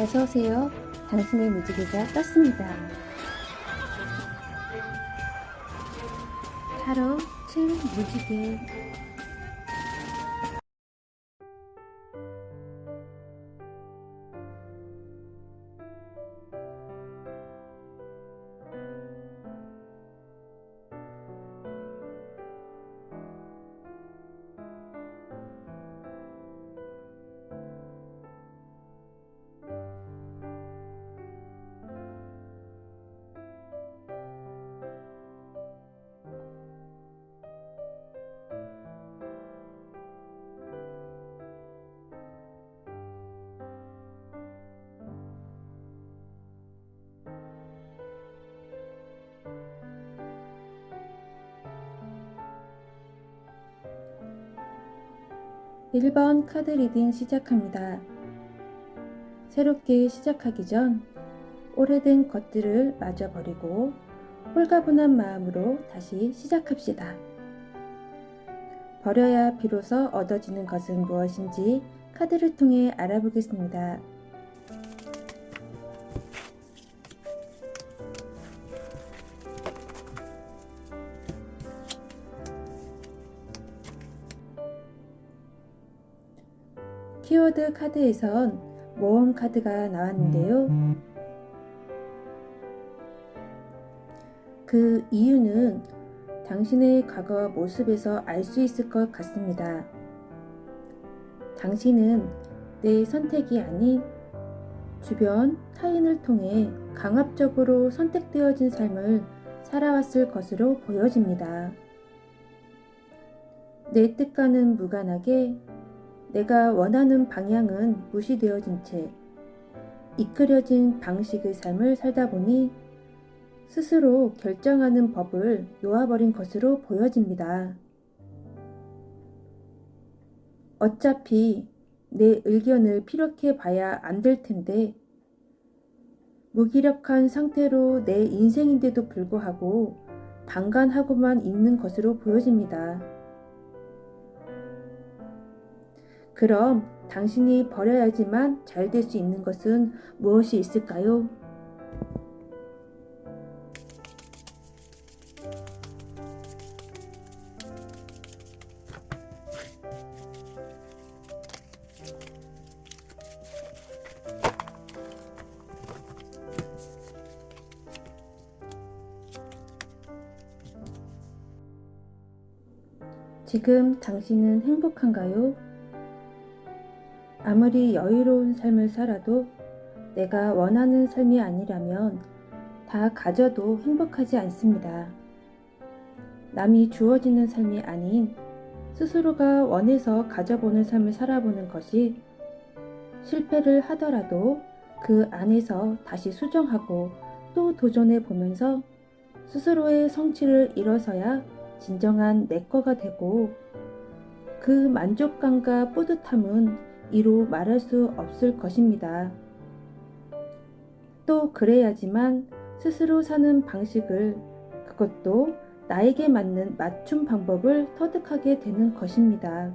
어서오세요. 당신의 무지개가 떴습니다. 타로 칠 무지개 일번 카드 리딩 시작합니다. 새롭게 시작하기 전 오래된 것들을 마저 버리고 홀가분한 마음으로 다시 시작합시다. 버려야 비로소 얻어지는 것은 무엇인지 카드를 통해 알아보겠습니다. 키워드 카드에선 모험 카드가 나왔는데요. 그 이유는 당신의 과거 모습에서 알 수 있을 것 같습니다. 당신은 내 선택이 아닌 주변 타인을 통해 강압적으로 선택되어진 삶을 살아왔을 것으로 보여집니다. 내 뜻과는 무관하게 내가 원하는 방향은 무시되어진 채 이끌려진 방식의 삶을 살다 보니 스스로 결정하는 법을 놓아버린 것으로 보여집니다. 어차피 내 의견을 피력해 봐야 안 될 텐데, 무기력한 상태로 내 인생인데도 불구하고 방관하고만 있는 것으로 보여집니다. 그럼 당신이 버려야지만 잘 될 수 있는 것은 무엇이 있을까요? 지금 당신은 행복한가요? 아무리 여유로운 삶을 살아도 내가 원하는 삶이 아니라면 다 가져도 행복하지 않습니다. 남이 주어지는 삶이 아닌 스스로가 원해서 가져보는 삶을 살아보는 것이 실패를 하더라도 그 안에서 다시 수정하고 또 도전해 보면서 스스로의 성취를 이뤄서야 진정한 내 거가 되고 그 만족감과 뿌듯함은 이루 말할 수 없을 것입니다. 또 그래야지만 스스로 사는 방식을 그것도 나에게 맞는 맞춤 방법을 터득하게 되는 것입니다.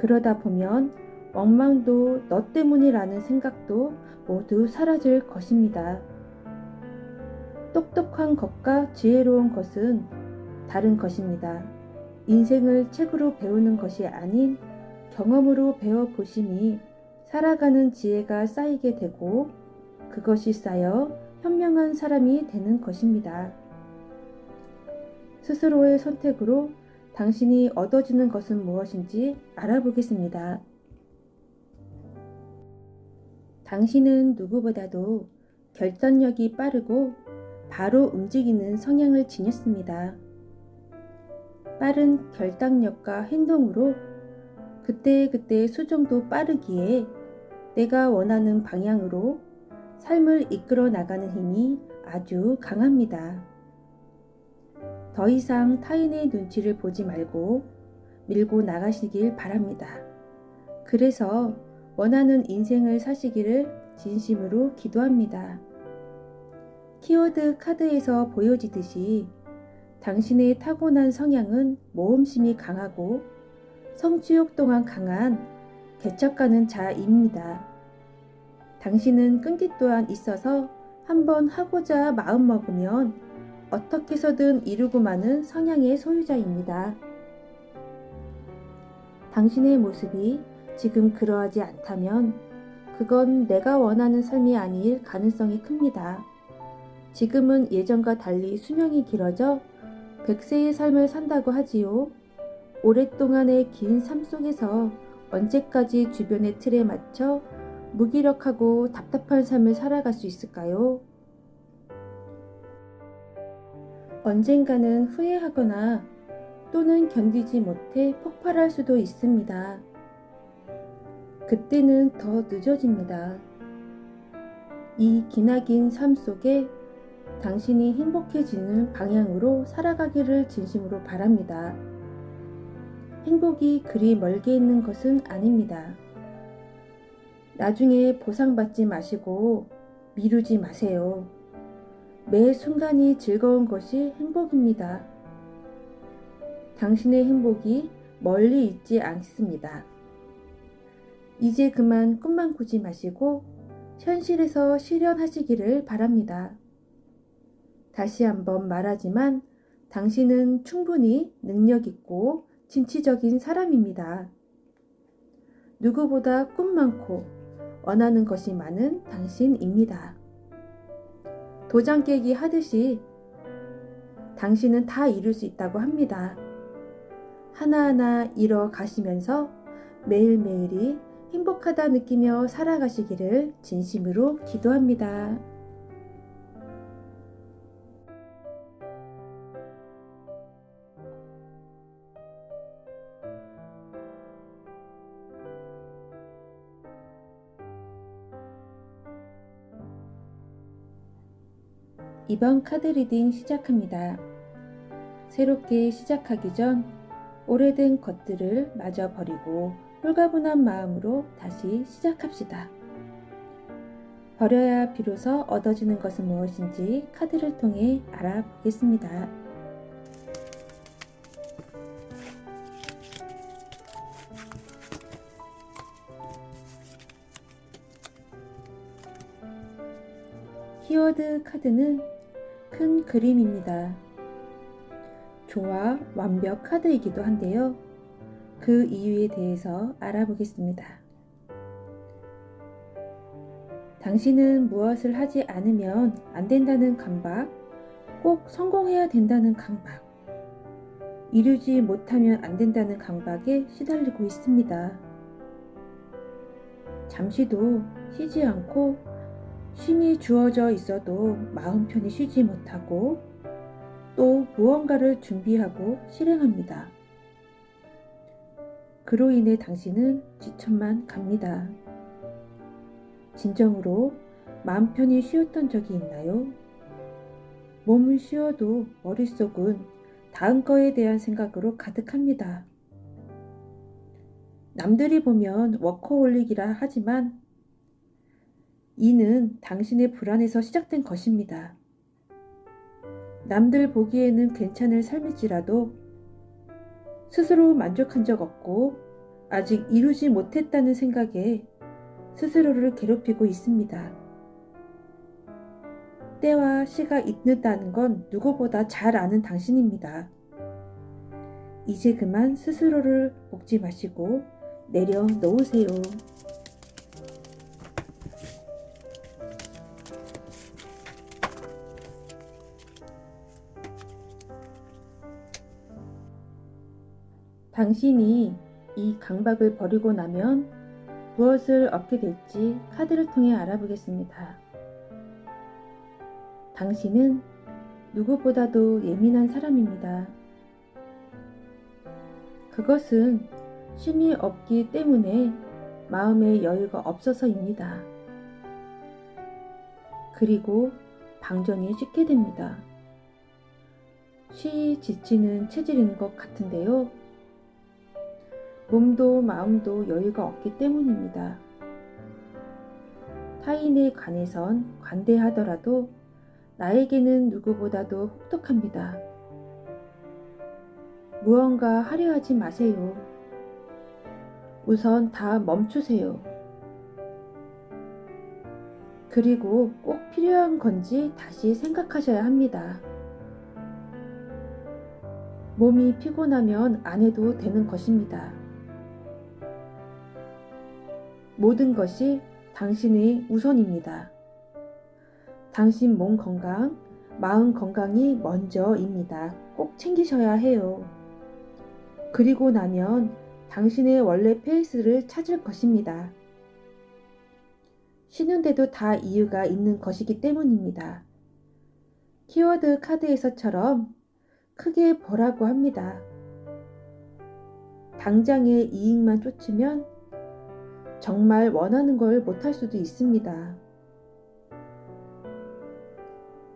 그러다 보면 엉망도 너 때문이라는 생각도 모두 사라질 것입니다. 똑똑한 것과 지혜로운 것은 다른 것입니다. 인생을 책으로 배우는 것이 아닌 경험으로 배워보심이 살아가는 지혜가 쌓이게 되고 그것이 쌓여 현명한 사람이 되는 것입니다. 스스로의 선택으로 당신이 얻어지는 것은 무엇인지 알아보겠습니다. 당신은 누구보다도 결단력이 빠르고 바로 움직이는 성향을 지녔습니다. 빠른 결단력과 행동으로 그때그때 수정도 빠르기에 내가 원하는 방향으로 삶을 이끌어 나가는 힘이 아주 강합니다. 더 이상 타인의 눈치를 보지 말고 밀고 나가시길 바랍니다. 그래서 원하는 인생을 사시기를 진심으로 기도합니다. 키워드 카드에서 보여지듯이 당신의 타고난 성향은 모험심이 강하고 성취욕 또한 강한 개척가는 자입니다. 당신은 끈기 또한 있어서 한번 하고자 마음먹으면 어떻게 해서든 이루고 마는 성향의 소유자입니다. 당신의 모습이 지금 그러하지 않다면 그건 내가 원하는 삶이 아닐 가능성이 큽니다. 지금은 예전과 달리 수명이 길어져 100세의 삶을 산다고 하지요. 오랫동안의 긴 삶 속에서 언제까지 주변의 틀에 맞춰 무기력하고 답답한 삶을 살아갈 수 있을까요? 언젠가는 후회하거나 또는 견디지 못해 폭발할 수도 있습니다. 그때는 더 늦어집니다. 이 기나긴 삶 속에 당신이 행복해지는 방향으로 살아가기를 진심으로 바랍니다. 행복이 그리 멀게 있는 것은 아닙니다. 나중에 보상받지 마시고 미루지 마세요. 매 순간이 즐거운 것이 행복입니다. 당신의 행복이 멀리 있지 않습니다. 이제 그만 꿈만 꾸지 마시고 현실에서 실현하시기를 바랍니다. 다시 한번 말하지만 당신은 충분히 능력 있고 진취적인 사람입니다. 누구보다 꿈 많고 원하는 것이 많은 당신입니다. 도장 깨기 하듯이 당신은 다 이룰 수 있다고 합니다. 하나하나 이뤄 가시면서 매일매일이 행복하다 느끼며 살아가시기를 진심으로 기도합니다. 이번 카드 리딩 시작합니다. 새롭게 시작하기 전 오래된 것들을 마저 버리고 홀가분한 마음으로 다시 시작합시다. 버려야 비로소 얻어지는 것은 무엇인지 카드를 통해 알아보겠습니다. 키워드 카드는 큰 그림입니다. 조화 완벽 카드이기도 한데요. 그 이유에 대해서 알아보겠습니다. 당신은 무엇을 하지 않으면 안 된다는 강박, 꼭 성공해야 된다는 강박, 이루지 못하면 안 된다는 강박에 시달리고 있습니다. 잠시도 쉬지 않고 쉼이 주어져 있어도 마음 편히 쉬지 못하고 또 무언가를 준비하고 실행합니다. 그로 인해 당신은 지천만 갑니다. 진정으로 마음 편히 쉬었던 적이 있나요? 몸은 쉬어도 머릿속은 다음 거에 대한 생각으로 가득합니다. 남들이 보면 워커홀릭이라 하지만 이는 당신의 불안에서 시작된 것입니다. 남들 보기에는 괜찮을 삶일지라도 스스로 만족한 적 없고 아직 이루지 못했다는 생각에 스스로를 괴롭히고 있습니다. 때와 시가 있는다는 건 누구보다 잘 아는 당신입니다. 이제 그만 스스로를 볶지 마시고 내려놓으세요. 당신이 이 강박을 버리고 나면 무엇을 얻게 될지 카드를 통해 알아보겠습니다. 당신은 누구보다도 예민한 사람입니다. 그것은 쉼이 없기 때문에 마음의 여유가 없어서입니다. 그리고 방전이 쉽게 됩니다. 쉬 지치는 체질인 것 같은데요. 몸도 마음도 여유가 없기 때문입니다. 타인에 관해선 관대하더라도 나에게는 누구보다도 혹독합니다. 무언가 하려 하지 마세요. 우선 다 멈추세요. 그리고 꼭 필요한 건지 다시 생각하셔야 합니다. 몸이 피곤하면 안 해도 되는 것입니다. 모든 것이 당신의 우선입니다. 당신 몸 건강, 마음 건강이 먼저입니다. 꼭 챙기셔야 해요. 그리고 나면 당신의 원래 페이스를 찾을 것입니다. 쉬는데도 다 이유가 있는 것이기 때문입니다. 키워드 카드에서처럼 크게 보라고 합니다. 당장의 이익만 쫓으면 정말 원하는 걸 못할 수도 있습니다.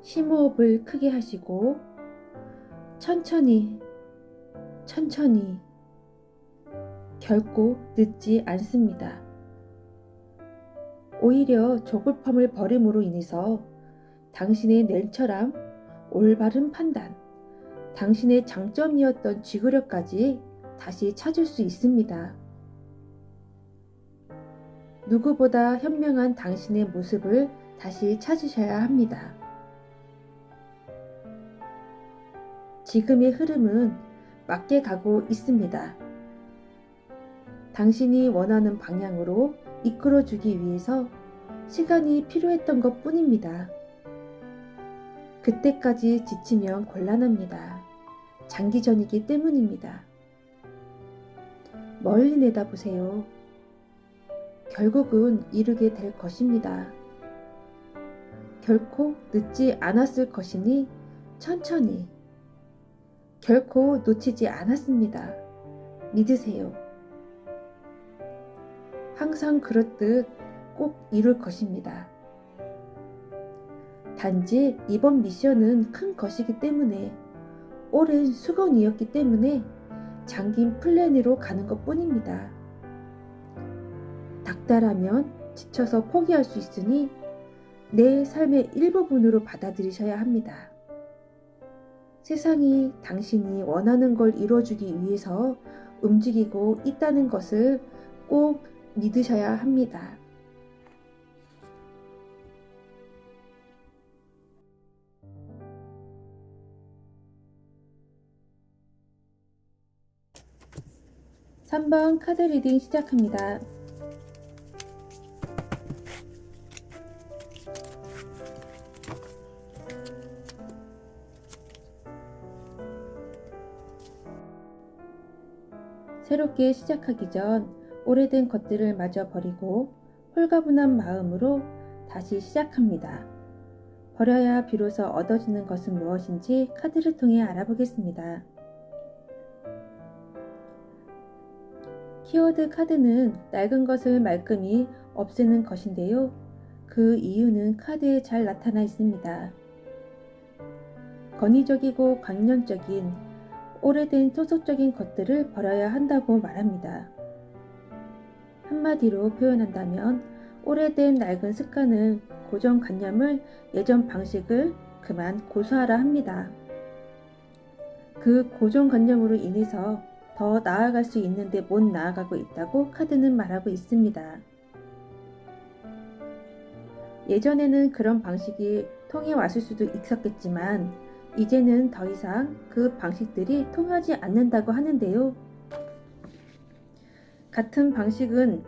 심호흡을 크게 하시고 천천히, 천천히, 결코 늦지 않습니다. 오히려 조급함을 버림으로 인해서 당신의 냉철함, 올바른 판단, 당신의 장점이었던 지구력까지 다시 찾을 수 있습니다. 누구보다 현명한 당신의 모습을 다시 찾으셔야 합니다. 지금의 흐름은 맞게 가고 있습니다. 당신이 원하는 방향으로 이끌어주기 위해서 시간이 필요했던 것 뿐입니다. 그때까지 지치면 곤란합니다. 장기전이기 때문입니다. 멀리 내다보세요. 결국은 이루게 될 것입니다. 결코 늦지 않았을 것이니 천천히. 결코 놓치지 않았습니다. 믿으세요. 항상 그렇듯 꼭 이룰 것입니다. 단지 이번 미션은 큰 것이기 때문에 오랜 수건이었기 때문에 장긴 플랜으로 가는 것 뿐입니다. 닥달하면 지쳐서 포기할 수 있으니 내 삶의 일부분으로 받아들이셔야 합니다. 세상이 당신이 원하는 걸 이루어주기 위해서 움직이고 있다는 것을 꼭 믿으셔야 합니다. (3번) 카드 리딩 시작합니다. 새롭게 시작하기 전 오래된 것들을 마저 버리고 홀가분한 마음으로 다시 시작합니다. 버려야 비로소 얻어지는 것은 무엇인지 카드를 통해 알아보겠습니다. 키워드 카드는 낡은 것을 말끔히 없애는 것인데요. 그 이유는 카드에 잘 나타나 있습니다. 권위적이고 관념적인 오래된 소속적인 것들을 버려야 한다고 말합니다. 한마디로 표현한다면 오래된 낡은 습관을 고정관념을 예전 방식을 그만 고수하라 합니다. 그 고정관념으로 인해서 더 나아갈 수 있는데 못 나아가고 있다고 카드는 말하고 있습니다. 예전에는 그런 방식이 통해 왔을 수도 있었겠지만 이제는 더 이상 그 방식들이 통하지 않는다고 하는데요. 같은 방식은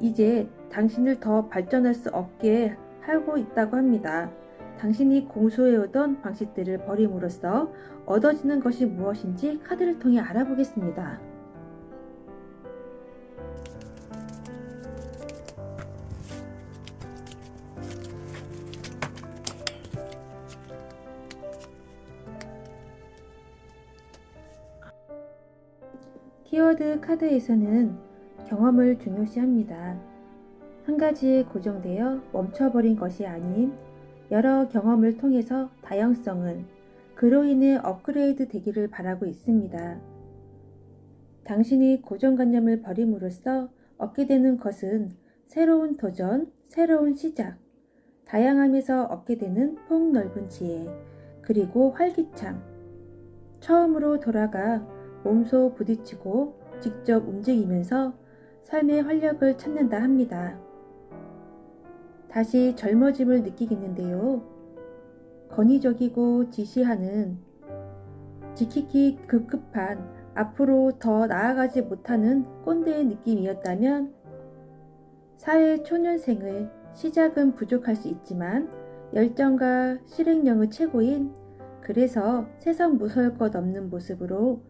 이제 당신을 더 발전할 수 없게 하고 있다고 합니다. 당신이 공수해오던 방식들을 버림으로써 얻어지는 것이 무엇인지 카드를 통해 알아보겠습니다. 키워드 카드에서는 경험을 중요시합니다. 한 가지에 고정되어 멈춰버린 것이 아닌 여러 경험을 통해서 다양성을 그로 인해 업그레이드 되기를 바라고 있습니다. 당신이 고정관념을 버림으로써 얻게 되는 것은 새로운 도전, 새로운 시작, 다양함에서 얻게 되는 폭넓은 지혜, 그리고 활기참. 처음으로 돌아가 몸소 부딪히고 직접 움직이면서 삶의 활력을 찾는다 합니다. 다시 젊어짐을 느끼겠는데요. 건의적이고 지시하는 지키기 급급한 앞으로 더 나아가지 못하는 꼰대의 느낌이었다면 사회 초년생을 시작은 부족할 수 있지만 열정과 실행력의 최고인 그래서 세상 무서울 것 없는 모습으로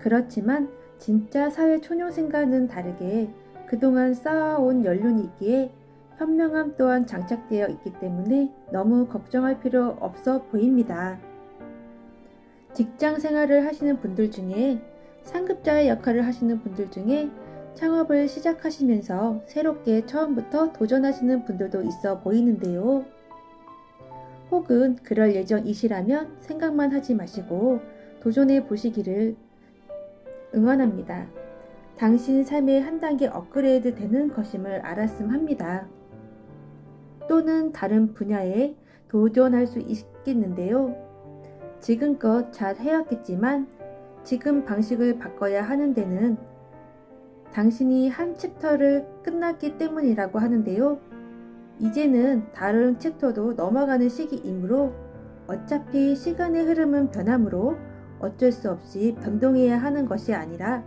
그렇지만 진짜 사회 초년생과는 다르게 그동안 쌓아온 연륜이 있기에 현명함 또한 장착되어 있기 때문에 너무 걱정할 필요 없어 보입니다. 직장 생활을 하시는 분들 중에 상급자의 역할을 하시는 분들 중에 창업을 시작하시면서 새롭게 처음부터 도전하시는 분들도 있어 보이는데요. 혹은 그럴 예정이시라면 생각만 하지 마시고 도전해 보시기를 응원합니다. 당신 삶의 한 단계 업그레이드 되는 것임을 알았음 합니다. 또는 다른 분야에 도전할 수 있겠는데요. 지금껏 잘 해왔겠지만 지금 방식을 바꿔야 하는 데는 당신이 한 챕터를 끝났기 때문이라고 하는데요. 이제는 다른 챕터도 넘어가는 시기이므로 어차피 시간의 흐름은 변함으로 어쩔 수 없이 변동해야 하는 것이 아니라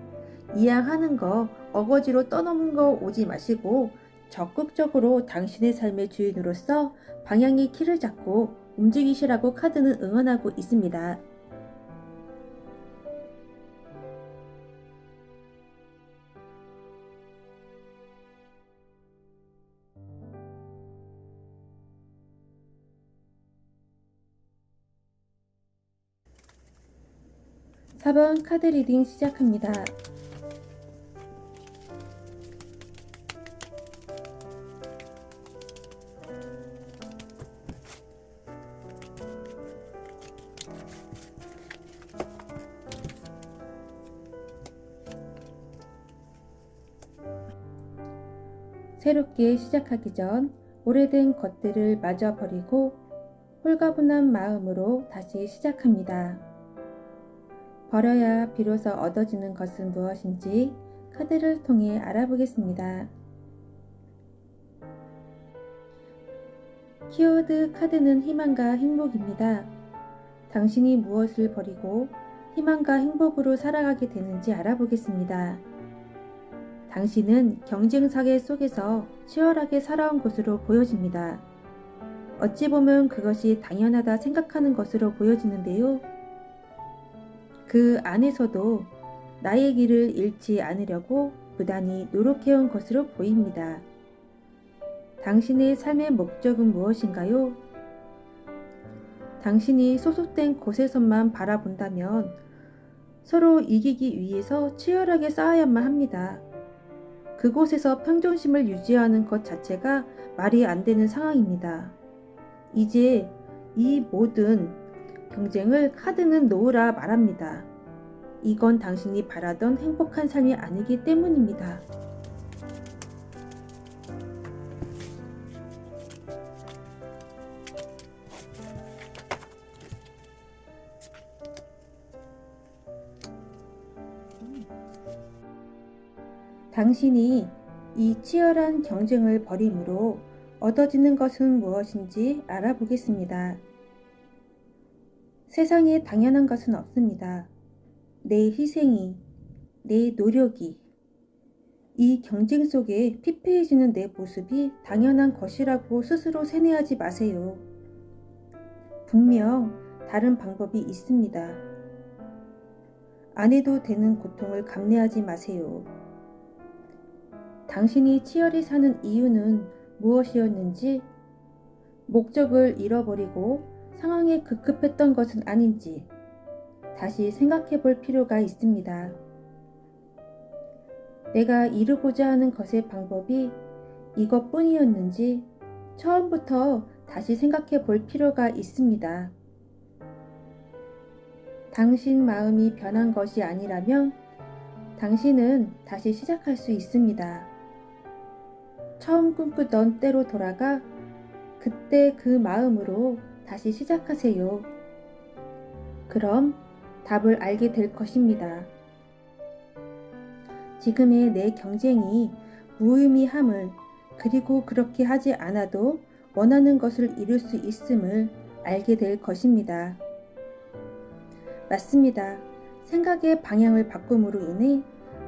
이양 하는 거 어거지로 떠넘은 거 오지 마시고 적극적으로 당신의 삶의 주인으로서 방향의 키를 잡고 움직이시라고 카드는 응원하고 있습니다. 사번 카드 리딩 시작합니다. 새롭게 시작하기 전 오래된 것들을 마저 버리고 홀가분한 마음으로 다시 시작합니다. 버려야 비로소 얻어지는 것은 무엇인지 카드를 통해 알아보겠습니다. 키워드 카드는 희망과 행복입니다. 당신이 무엇을 버리고 희망과 행복으로 살아가게 되는지 알아보겠습니다. 당신은 경쟁 사회 속에서 치열하게 살아온 것으로 보여집니다. 어찌 보면 그것이 당연하다 생각하는 것으로 보여지는데요. 그 안에서도 나의 길을 잃지 않으려고 부단히 노력해온 것으로 보입니다. 당신의 삶의 목적은 무엇인가요? 당신이 소속된 곳에서만 바라본다면 서로 이기기 위해서 치열하게 싸워야만 합니다. 그곳에서 평정심을 유지하는 것 자체가 말이 안 되는 상황입니다. 이제 이 모든 경쟁을 카드는 놓으라 말합니다. 이건 당신이 바라던 행복한 삶이 아니기 때문입니다. 당신이 이 치열한 경쟁을 벌임으로 얻어지는 것은 무엇인지 알아보겠습니다. 세상에 당연한 것은 없습니다. 내 희생이, 내 노력이, 이 경쟁 속에 피폐해지는 내 모습이 당연한 것이라고 스스로 세뇌하지 마세요. 분명 다른 방법이 있습니다. 안 해도 되는 고통을 감내하지 마세요. 당신이 치열히 사는 이유는 무엇이었는지, 목적을 잃어버리고 상황에 급급했던 것은 아닌지 다시 생각해 볼 필요가 있습니다. 내가 이루고자 하는 것의 방법이 이것뿐이었는지 처음부터 다시 생각해 볼 필요가 있습니다. 당신 마음이 변한 것이 아니라면 당신은 다시 시작할 수 있습니다. 처음 꿈꾸던 때로 돌아가 그때 그 마음으로 다시 시작하세요. 그럼 답을 알게 될 것입니다. 지금의 내 경쟁이 무의미함을 그리고 그렇게 하지 않아도 원하는 것을 이룰 수 있음을 알게 될 것입니다. 맞습니다. 생각의 방향을 바꿈으로 인해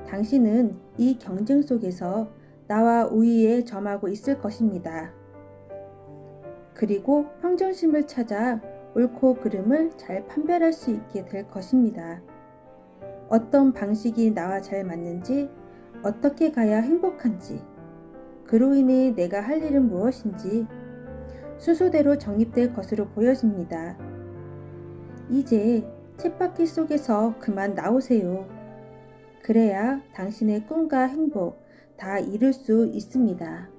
당신은 이 경쟁 속에서 나와 우위에 점하고 있을 것입니다. 그리고 평정심을 찾아 옳고 그름을 잘 판별할 수 있게 될 것입니다. 어떤 방식이 나와 잘 맞는지, 어떻게 가야 행복한지, 그로 인해 내가 할 일은 무엇인지 순서대로 정립될 것으로 보여집니다. 이제 쳇바퀴 속에서 그만 나오세요. 그래야 당신의 꿈과 행복 다 이룰 수 있습니다.